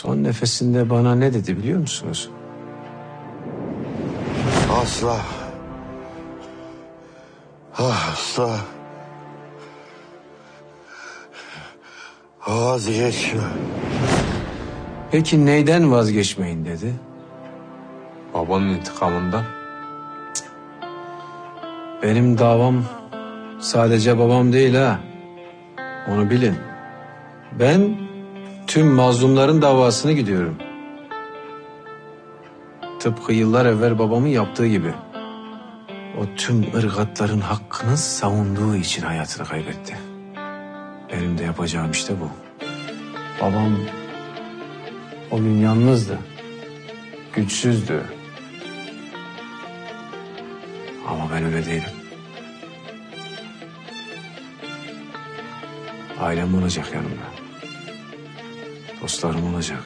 Son nefesinde bana ne dedi biliyor musunuz? Asla. Asla. Vazgeçme. Peki neyden vazgeçmeyin dedi? Babanın intikamından. Benim davam sadece babam değil ha. Onu bilin. Ben tüm mazlumların davasını gidiyorum. Tıpkı yıllar evvel babamın yaptığı gibi. O tüm ırgatların hakkını savunduğu için hayatını kaybetti. Benim de yapacağım işte bu. Babam o gün yalnızdı. Güçsüzdü. Ama ben öyle değilim. Ailem olacak yanımda. Dostlarım olacak.